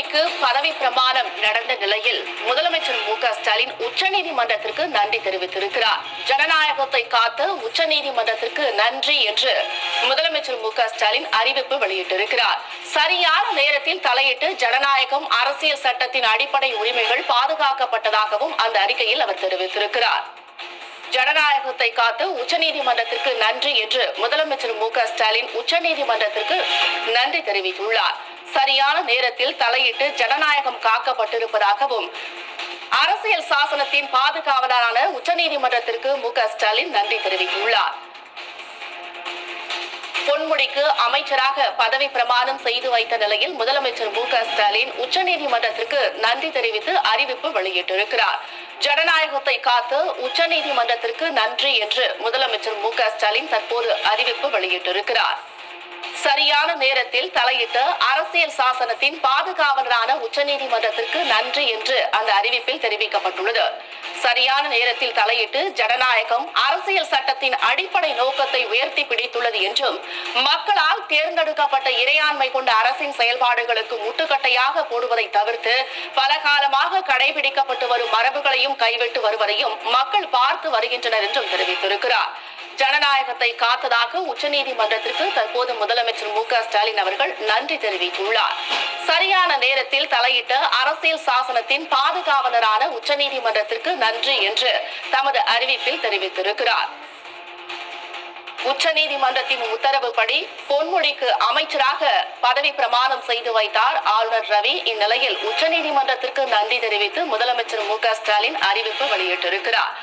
பொன்முடிக்கு பதவி பிரமாணம் நடந்த நிலையில் முதலமைச்சர் மு க ஸ்டாலின் உச்சநீதிமன்றத்திற்கு நன்றி தெரிவித்திருக்கிறார். ஜனநாயகத்தை காத்து உச்சநீதிமன்றத்திற்கு நன்றி என்று முதலமைச்சர் மு க ஸ்டாலின் அறிவிப்பு வெளியிட்டிருக்கிறார். சரியான நேரத்தில் தலையிட்டு ஜனநாயகம் அரசியல் சட்டத்தின் அடிப்படை உரிமைகள் பாதுகாக்கப்பட்டதாகவும் அந்த அறிக்கையில் அவர் தெரிவித்திருக்கிறார். ஜனநாயகத்தை காத்து உச்சநீதிமன்றத்திற்கு நன்றி என்று முதலமைச்சர் மு க ஸ்டாலின் உச்சநீதிமன்றத்திற்கு நன்றி தெரிவித்துள்ளார். சரியான நேரத்தில் தலையிட்டு ஜனநாயகம் காக்கப்பட்டிருப்பதாகவும் அரசியல் சாசனத்தின் பாதுகாவலரான உச்சநீதிமன்றத்திற்கு மு. க. ஸ்டாலின் நன்றி தெரிவித்துள்ளார். பொன்முடிக்கு அமைச்சராக பதவி பிரமாணம் செய்து வைத்த நிலையில் முதலமைச்சர் மு. க. ஸ்டாலின் உச்சநீதிமன்றத்திற்கு நன்றி தெரிவித்து அறிவிப்பு வெளியிட்டிருக்கிறார். ஜனநாயகத்தை காத்து உச்சநீதிமன்றத்திற்கு நன்றி என்று முதலமைச்சர் மு. க. ஸ்டாலின் தற்போது அறிவிப்பு வெளியிட்டிருக்கிறார். சரியான நேரத்தில் தலையிட்டு அரசியல் சாசனத்தின் பாதுகாவலரான உச்சநீதிமன்றத்திற்கு நன்றி என்று அந்த அறிவிப்பில் தெரிவிக்கப்பட்டுள்ளது. சரியான நேரத்தில் தலையிட்டு ஜனநாயகம் அரசியல் சட்டத்தின் அடிப்படை நோக்கத்தை உயர்த்தி பிடித்துள்ளது என்றும் மக்களால் தேர்ந்தெடுக்கப்பட்ட இறையாண்மை கொண்ட அரசின் செயல்பாடுகளுக்கு முட்டுக்கட்டையாக போடுவதை தவிர்த்து பல காலமாக கடைபிடிக்கப்பட்டு வரும் மரபுகளையும் கைவிட்டு வருவதையும் மக்கள் பார்த்து வருகின்றனர் என்றும் தெரிவித்திருக்கிறார். ஜனநாயகத்தை காத்ததாக உச்சநீதிமன்றத்திற்கு தற்போது முதலமைச்சர் மு க ஸ்டாலின் அவர்கள் நன்றி தெரிவித்துள்ளார். சரியான நேரத்தில் தலையிட்ட அரசியல் சாசனத்தின் பாதுகாவலரான உச்சநீதிமன்றத்திற்கு நன்றி என்று தமது அறிவிப்பில் தெரிவித்திருக்கிறார். உச்சநீதிமன்றத்தின் உத்தரவுப்படி பொன்முடிக்கு அமைச்சராக பதவி பிரமாணம் செய்து வைத்தார் ஆளுநர் ரவி. இந்நிலையில் உச்சநீதிமன்றத்திற்கு நன்றி தெரிவித்து முதலமைச்சர் மு க ஸ்டாலின் அறிவிப்பு வெளியிட்டிருக்கிறார்.